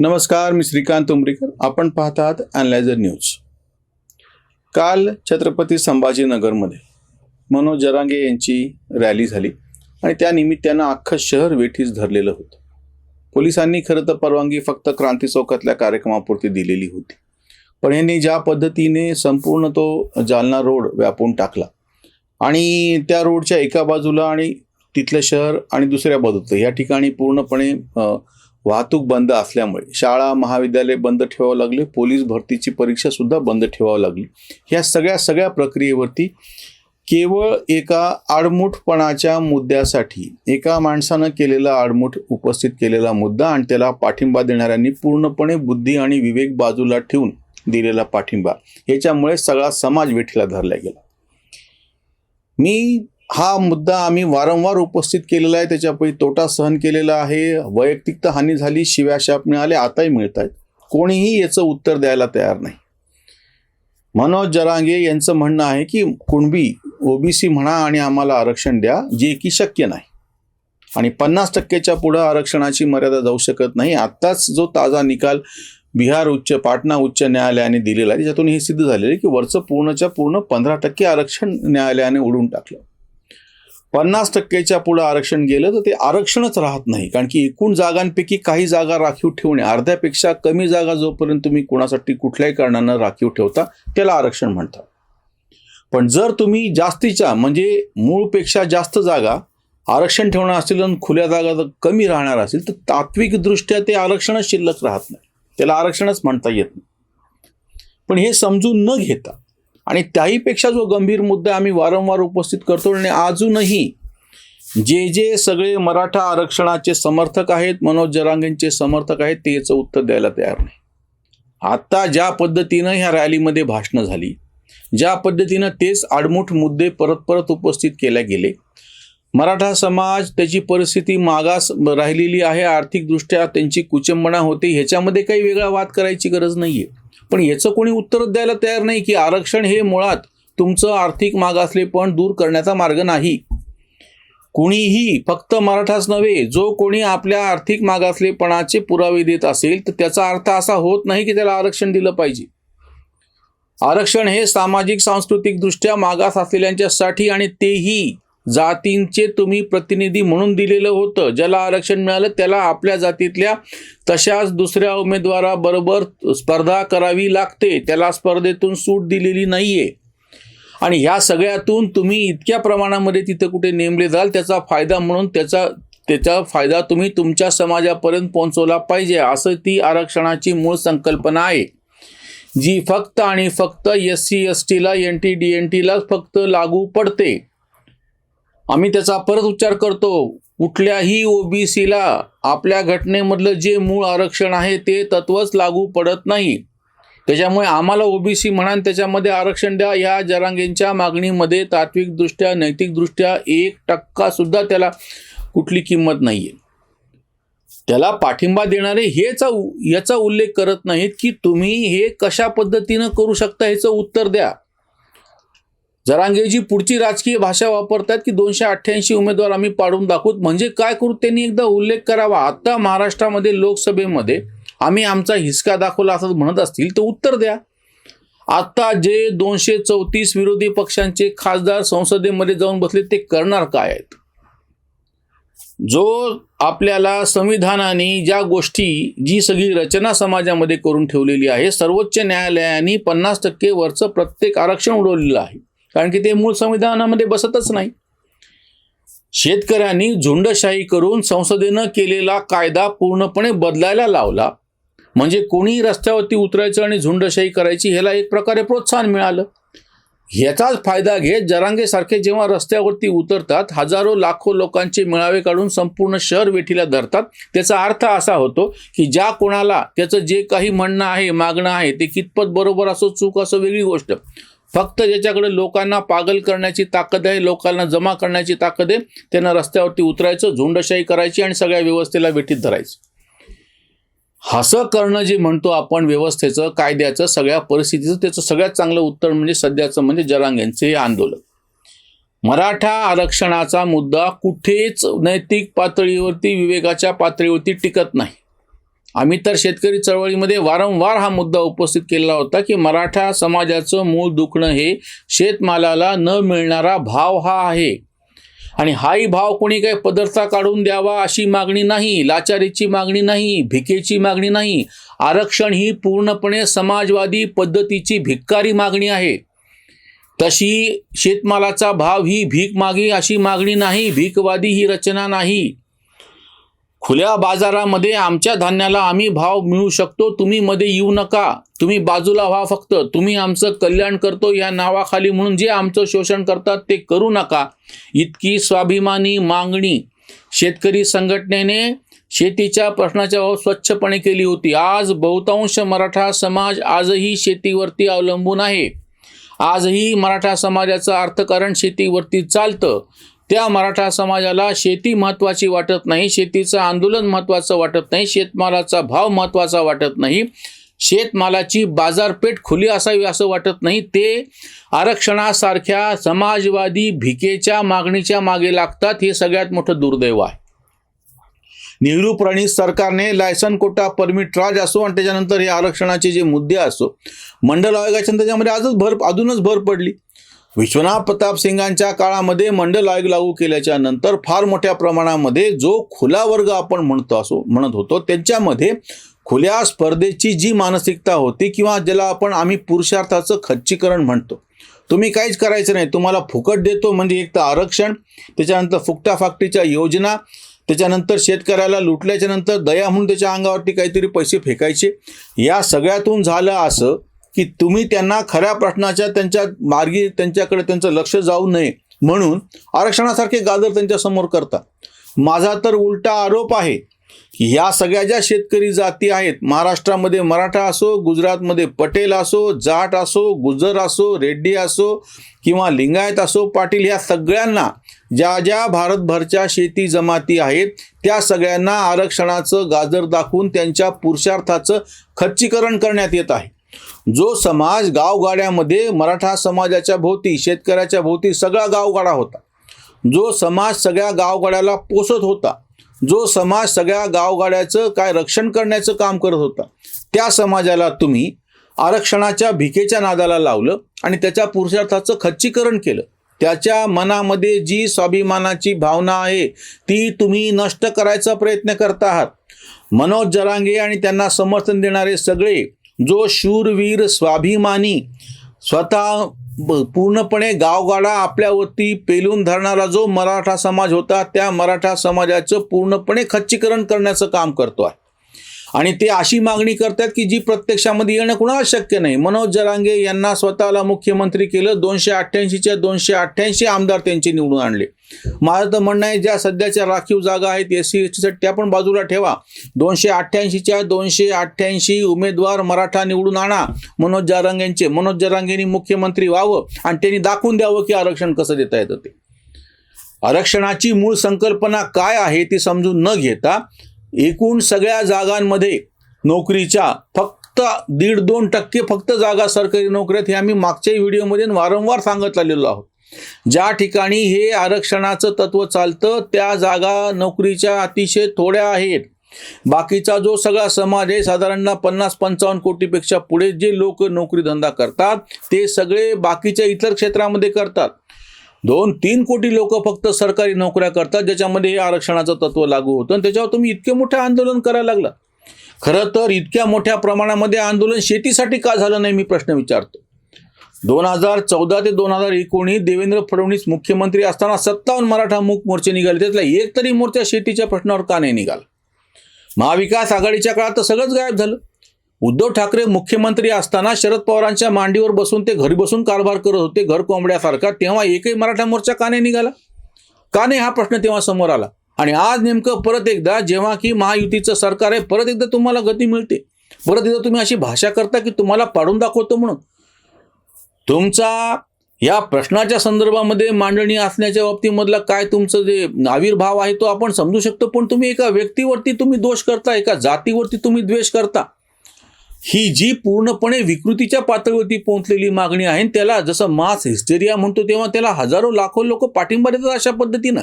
नमस्कार मी श्रीकांत उमरीकर. आपण पाहतात अनलायझर न्यूज काल छत्रपती संभाजीनगरमध्ये मनोज जरांगे यांची रॅली झाली आणि त्यानिमित्तानं अख्खं शहर वेठीस धरलेलं होतं. पोलिसांनी खरं तर परवानगी फक्त क्रांती चौकातल्या कार्यक्रमापुरती दिलेली होती. पण यांनी ज्या पद्धतीने संपूर्ण तो जालना रोड व्यापून टाकला आणि त्या रोडच्या एका बाजूला आणि तिथलं शहर आणि दुसऱ्या बाजूचं या ठिकाणी पूर्णपणे वाहतूक बंद असल्यामुळे शाळा महाविद्यालय बंद ठेवावं लागले. पोलीस भरतीची परीक्षा सुद्धा बंद ठेवावं लागली. ह्या सगळ्या सगळ्या प्रक्रियेवरती केवळ एका आडमुठपणाच्या मुद्द्यासाठी एका माणसानं केलेला आडमुठ उपस्थित केलेला मुद्दा आणि त्याला पाठिंबा देणाऱ्यांनी पूर्णपणे बुद्धी आणि विवेक बाजूला ठेवून दिलेला पाठिंबा. याच्यामुळे सगळा समाज वेठीला धरला गेला. मी हा मुद्दा आम्ही वारंवार उपस्थित केलेला आहे. त्याच्यापैकी तोटा सहन केलेला आहे. वैयक्तिक तर हानी झाली शिव्या शाप मिळाले आताही मिळत आहेत कोणीही याचं उत्तर द्यायला तयार नाही. मनोज जरांगे यांचं म्हणणं आहे की कुणबी ओबीसी म्हणा आणि आम्हाला आरक्षण द्या जे की शक्य नाही. आणि पन्नास टक्क्याच्या पुढं आरक्षणाची मर्यादा जाऊ शकत नाही. आत्ताच जो ताजा निकाल बिहार उच्च पाटणा उच्च न्यायालयाने दिलेला आहे त्याच्यातून हे सिद्ध झालेलं आहे की वरचं पूर्णच्या पूर्ण पंधरा टक्के आरक्षण न्यायालयाने उडून टाकलं. पन्नास टक्क्याच्या पुढं आरक्षण गेलं तर ते आरक्षणच राहत नाही. कारण की एकूण जागांपैकी काही जागा राखीव ठेवणे अर्ध्यापेक्षा कमी जागा जोपर्यंत तुम्ही कुणासाठी कुठल्याही कारणानं राखीव ठेवता त्याला आरक्षण म्हणतात. पण जर तुम्ही जास्तीच्या म्हणजे मूळपेक्षा जास्त जागा आरक्षण ठेवणार असेल आणि खुल्या जागा जर कमी राहणार असेल तर तात्विकदृष्ट्या ते आरक्षणच शिल्लक राहत नाही. त्याला आरक्षणच म्हणता येत नाही. पण हे समजून न घेता आणि त्याहीपेक्षा जो गंभीर मुद्दा आम्ही वारंवार उपस्थित करतो आणि अजूनही जे जे सगळे मराठा आरक्षणाचे समर्थक आहेत मनोज जरांगेंचे समर्थक आहेत ते याचं उत्तर द्यायला तयार नाही. आता ज्या पद्धतीनं ह्या रॅलीमध्ये भाषणं झाली ज्या पद्धतीनं तेच आडमुठ मुद्दे परत परत उपस्थित केले गेले मराठा समाज त्याची परिस्थिती मागास राहिलेली आहे. आर्थिकदृष्ट्या त्यांची कुचंबणा होते. ह्याच्यामध्ये काही वेगळा वाद करायची गरज नाही आहे पण याचं कोणी उत्तर द्यायला तयार नाही की आरक्षण हे मुळात तुमचं आर्थिक मागासलेपण दूर करण्याचा मार्ग नाही. कुणीही फक्त मराठाच नव्हे जो कोणी आपल्या आर्थिक मागासलेपणाचे पुरावे देत असेल तर त्याचा अर्थ असा होत नाही की त्याला आरक्षण दिलं पाहिजे. आरक्षण हे सामाजिक सांस्कृतिकदृष्ट्या मागास असलेल्यांच्यासाठी आणि तेही जातींचे तुम्ही प्रतिनिधी म्हणून दिलेलं होतं. ज्याला आरक्षण मिळालं त्याला आपल्या जातीतल्या तशाच दुसऱ्या उमेदवाराबरोबर स्पर्धा करावी लागते. त्याला स्पर्धेतून सूट दिलेली नाहीये. आणि ह्या सगळ्यातून तुम्ही इतक्या प्रमाणामध्ये तिथं कुठे नेमले जाल त्याचा फायदा म्हणून त्याचा त्याचा फायदा तुम्ही तुमच्या समाजापर्यंत पोहोचवला पाहिजे. असं ती आरक्षणाची मूळ संकल्पना आहे. जी फक्त आणि फक्त एस सी एस टीला एन टी डी एन टीला फक्त लागू पडते. आम्ही त्याचा परत उच्चार करतो. कुठल्याही ओबीसीला आपल्या घटनेमधलं जे मूळ आरक्षण आहे ते तत्वच लागू पडत नाही. त्याच्यामुळे आम्हाला ओबीसी म्हणा त्याच्यामध्ये आरक्षण द्या. या जरांगेंच्या मागणीमध्ये तात्विकदृष्ट्या नैतिकदृष्ट्या एक टक्का सुद्धा त्याला कुठली किंमत नाही आहे त्याला पाठिंबा देणारे हेचा याचा उल्लेख करत नाहीत की तुम्ही हे कशा पद्धतीनं करू शकता ह्याचं उत्तर द्या. जरांगेजी पुढची राजकीय भाषा वापरतात की दोनशे अठ्ठ्याऐंशी उमेदवार आम्ही पाडून दाखवत म्हणजे काय करू? त्यांनी एकदा उल्लेख करावा. आता महाराष्ट्रामध्ये लोकसभेमध्ये आम्ही आमचा हिसका दाखवला असं म्हणत असतील तर उत्तर द्या. आता जे दोनशे चौतीस विरोधी पक्षांचे खासदार संसदेमध्ये जाऊन बसले ते करणार काय आहेत? जो आपल्याला संविधानाने ज्या गोष्टी जी सगळी रचना समाजामध्ये करून ठेवलेली आहे सर्वोच्च न्यायालयाने पन्नास टक्के वरचं प्रत्येक आरक्षण उडवलेलं आहे. कारण की ते मूळ संविधानामध्ये बसतच नाही. शेतकऱ्यांनी झुंडशाही करून संसदेनं केलेला कायदा पूर्णपणे बदलायला लावला. म्हणजे कोणी रस्त्यावरती उतरायचं आणि झुंडशाही करायची ह्याला एक प्रकारे प्रोत्साहन मिळालं. ह्याचाच फायदा घेत जरांगेसारखे जेव्हा रस्त्यावरती उतरतात हजारो लाखो लोकांचे मेळावे काढून संपूर्ण शहर वेठीला धरतात. त्याचा अर्थ असा होतो की ज्या कोणाला त्याचं जे काही म्हणणं आहे मागणं आहे ते कितपत बरोबर असो चूक असो वेगळी गोष्ट. फक्त ज्याच्याकडे लोकांना पागल करण्याची ताकद आहे लोकांना जमा करण्याची ताकद आहे त्यांना रस्त्यावरती उतरायचं झुंडशाही करायची आणि सगळ्या व्यवस्थेला वेठीत धरायचं. हसं करणं जे म्हणतो आपण व्यवस्थेचं कायद्याचं सगळ्या परिस्थितीचं त्याचं सगळ्यात चांगलं उत्तर म्हणजे सध्याचं म्हणजे जरांगेंचे हे आंदोलन. मराठा आरक्षणाचा मुद्दा कुठेच नैतिक पातळीवरती विवेकाच्या पातळीवरती टिकत नाही. आम्ही तर शेतकरी चळवळीमध्ये वारंवार हा मुद्दा उपस्थित केलेला होता की मराठा समाजाचं मूळ दुखणं हे शेतमालाला न मिळणारा भाव हा आहे. आणि हाही भाव कोणी काही पदार्थ काढून द्यावा अशी मागणी नाही लाचारीची मागणी नाही भिकेची मागणी नाही. आरक्षण ही पूर्णपणे समाजवादी पद्धतीची भिक्कारी मागणी आहे. तशी शेतमालाचा भाव ही भीक मागी अशी मागणी नाही भीकवादी ही रचना नाही. खुल्या बाजारामध्ये आमच्या धान्याला आम्ही भाव मिळू शकतो तुम्ही मध्ये येऊ नका. तुम्ही बाजूला व्हा फक्त. तुम्ही आमचं कल्याण करतो या नावाखाली म्हणून जे आमचं शोषण करतात ते करू नका. इतकी स्वाभिमानी मागणी. शेतकरी संघटनेने शेतीच्या प्रश्नाच्या भाव स्वच्छपणे केली होती. आज बहुतांश मराठा समाज आजही शेतीवरती अवलंबून आहे. आजही मराठा समाजाचं अर्थकारण शेतीवरती चालतं. त्या मराठा समाजाला शेती महत्त्वाची वाटत नाही शेतीचं आंदोलन महत्त्वाचं वाटत नाही शेतमालाचा भाव महत्त्वाचा वाटत नाही शेतमालाची बाजारपेठ खुली असावी असं वाटत नाही ते आरक्षणासारख्या समाजवादी भिकेच्या मागणीच्या मागे लागतात हे सगळ्यात मोठं दुर्दैव आहे. नेहरू प्रणित सरकारने लायसन कोटा परमिट राज असो आणि त्याच्यानंतर हे आरक्षणाचे जे मुद्दे असो मंडल आयोगाच्या त्याच्यामध्ये आजच भर अजूनच भर पडली. विश्वनाथ प्रताप सिंगांच्या काळामध्ये मंडल आयोग लागू केल्याच्यानंतर फार मोठ्या प्रमाणामध्ये जो खुला वर्ग आपण म्हणतो असो म्हणत होतो त्यांच्यामध्ये खुल्या स्पर्धेची जी मानसिकता होती किंवा ज्याला आपण आम्ही पुरुषार्थाचं खच्चीकरण म्हणतो. तुम्ही काहीच करायचं नाही. तुम्हाला फुकट देतो म्हणजे एक तर आरक्षण त्याच्यानंतर फुकटाफाकटीच्या योजना त्याच्यानंतर शेतकऱ्याला लुटल्याच्या नंतर दया म्हणून त्याच्या अंगावरती काहीतरी पैसे फेकायचे. या सगळ्यातून झालं असं की तुम्ही त्यांना खऱ्या प्रश्नाच्या त्यांच्या मार्गी त्यांच्याकडे त्यांचं लक्ष जाऊ नये म्हणून आरक्षणासारखे गाजर त्यांच्यासमोर करता माझा तर उलटा आरोप आहे की या सगळ्या ज्या शेतकरी जाती आहेत महाराष्ट्रामध्ये मराठा असो गुजरातमध्ये पटेल असो जाट असो गुजर असो रेड्डी असो किंवा लिंगायत असो पाटील ह्या सगळ्यांना ज्या ज्या भारतभरच्या शेती जमाती आहेत त्या सगळ्यांना आरक्षणाचं गाजर दाखवून त्यांच्या पुरुषार्थाचं खच्चीकरण करण्यात येत आहे. जो समाज गावगाड्यामध्ये मराठा समाजाच्या भोवती शेतकऱ्याच्या भोवती सगळा गावगाडा होता. जो समाज सगळ्या गावगाड्याला पोसत होता जो समाज सगळ्या गावगाड्याचं काय रक्षण करण्याचं काम करत होता त्या समाजाला तुम्ही आरक्षणाच्या भिकेच्या नादाला लावलं आणि त्याच्या पुरुषार्थाचं खच्चीकरण केलं. त्याच्या मनामध्ये जी स्वाभिमानाची भावना आहे ती तुम्ही नष्ट करायचा प्रयत्न करता आहात. मनोज जरांगे आणि त्यांना समर्थन देणारे सगळे जो शूरवीर स्वाभिमानी स्वतः पूर्णपणे गावगाडा आपल्यावरती पेलून धरणारा जो मराठा समाज होता त्या मराठा समाजाचं पूर्णपणे खच्चीकरण करण्याचं काम करतो आहे. आणि ते अशी मागणी करतात की जी प्रत्यक्षामध्ये येणं कुणाला शक्य नाही. मनोज जरांगे यांना स्वतःला मुख्यमंत्री केलं दोनशे अठ्ठ्याऐंशीच्या दोनशे अठ्ठ्याऐंशी आमदार त्यांचे निवडून आणले. माझं तर म्हणणं आहे ज्या सध्याच्या राखीव जागा आहेत एस सी एस त्या पण बाजूला ठेवा. दोनशे अठ्ठ्याऐंशीच्या दोनशे अठ्ठ्याऐंशी उमेदवार मराठा निवडून आणा. मनोज जरांगेंचे मनोज जरांगेंनी मुख्यमंत्री व्हावं आणि त्यांनी दाखवून द्यावं की आरक्षण कसं देता येतं ते. आरक्षणाची मूळ संकल्पना काय आहे ती समजून न घेता एकूण सगळ्या जागांमध्ये नोकरीच्या फक्त दीड दोन टक्के फक्त जागा सरकारी नोकऱ्यात हे आम्ही मागच्याही व्हिडिओमध्ये वारंवार सांगत आलेलो आहोत. ज्या ठिकाणी हे आरक्षणाचं तत्व चालतं त्या जागा नोकरीच्या अतिशय थोड्या आहेत. बाकीचा जो सगळा समाज आहे साधारण पन्नास पंचावन्न कोटीपेक्षा पुढे जे लोक नोकरी धंदा करतात ते सगळे बाकीच्या इतर क्षेत्रामध्ये करतात. दोन तीन कोटी लोक फक्त सरकारी नोकऱ्या करतात ज्याच्यामध्ये हे आरक्षणाचं तत्व लागू होतं आणि त्याच्यावर तुम्ही इतके मोठे आंदोलन करायला लागला. खरं तर इतक्या मोठ्या प्रमाणामध्ये आंदोलन शेतीसाठी का झालं नाही मी प्रश्न विचारतो. दोन हजार चौदा ते दोन हजार एकोणीस देवेंद्र फडणवीस मुख्यमंत्री असताना सत्तावन्न मराठा मूक मोर्चे निघाले. त्यातला एक तरी मोर्चा शेतीच्या प्रश्नावर का नाही निघाला? महाविकास आघाडीच्या काळात तर सगळंच गायब झालं. उद्धव ठाकरे मुख्यमंत्री असताना शरद पवारांच्या मांडीवर बसून ते घरी बसून कारभार करत होते घर कोंबड्यासारखा. तेव्हा एकही मराठा मोर्चा का नाही निघाला? का नाही हा प्रश्न तेव्हा समोर आला? आणि आज नेमकं परत एकदा जेव्हा की महायुतीचं सरकार आहे परत एकदा तुम्हाला गती मिळते. परत एकदा तुम्ही अशी भाषा करता की तुम्हाला पाडून दाखवतो म्हणून. तुमचा या प्रश्नाच्या संदर्भामध्ये मांडणी असण्याच्या बाबतीमधला काय तुमचं जे आविर्भाव आहे तो आपण समजू शकतो पण तुम्ही एका व्यक्तीवरती तुम्ही दोष करता एका जातीवरती तुम्ही द्वेष करता. ही जी पूर्णपणे विकृतीच्या पातळीवरती पोहोचलेली मागणी आहे त्याला जसं मास हिस्टेरिया म्हणतो तेव्हा त्याला हजारो लाखो लोक पाठिंबा देतात अशा पद्धतीनं.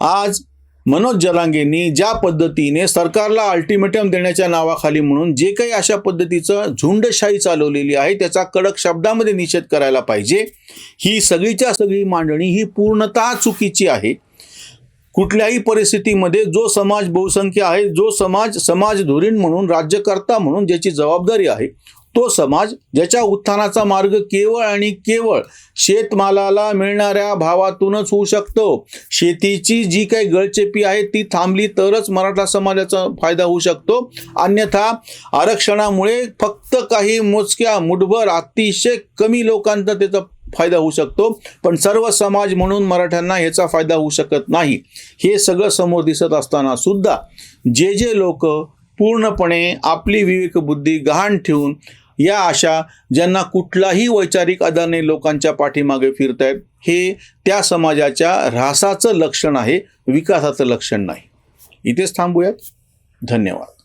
आज मनोज जरांगेंनी ज्या पद्धतीने सरकारला अल्टिमेटम देण्याच्या नावाखाली म्हणून जे काही अशा पद्धतीचं झुंडशाही चालवलेली आहे त्याचा कडक शब्दामध्ये निषेध करायला पाहिजे. ही सगळीच्या सगळी मांडणी ही पूर्णतः चुकीची आहे. कुठल्याही परिस्थितीमध्ये जो समाज बहुसंख्य आहे जो समाज समाज धुरीण म्हणून राज्यकर्ता म्हणून ज्याची जबाबदारी आहे तो समाज ज्याच्या उत्थानाचा मार्ग केवळ आणि केवळ शेतमालाला मिळणाऱ्या भावातूनच होऊ शकतो. शेतीची जी काही गळचेपी आहे ती थांबली तरच मराठा समाजाचा फायदा होऊ शकतो. अन्यथा आरक्षणामुळे फक्त काही मोजक्या मुठभर अतिशय कमी लोकांचा त्याचा फायदा होऊ शकतो. पण सर्व समाज म्हणून मराठ्यांना याचा फायदा होऊ शकत नाही. हे सगळं समोर दिसत असताना सुद्धा जे जे लोक पूर्णपणे आपली विवेकबुद्धी गहाण ठेवून या अशा ज्यांना कुठलाही वैचारिक आधार लोकांच्या पाठीमागे फिरतायत हे त्या समाजाच्या ऱ्हासाचं लक्षण आहे विकासाचं लक्षण नाही. इथेच थांबूयात. धन्यवाद.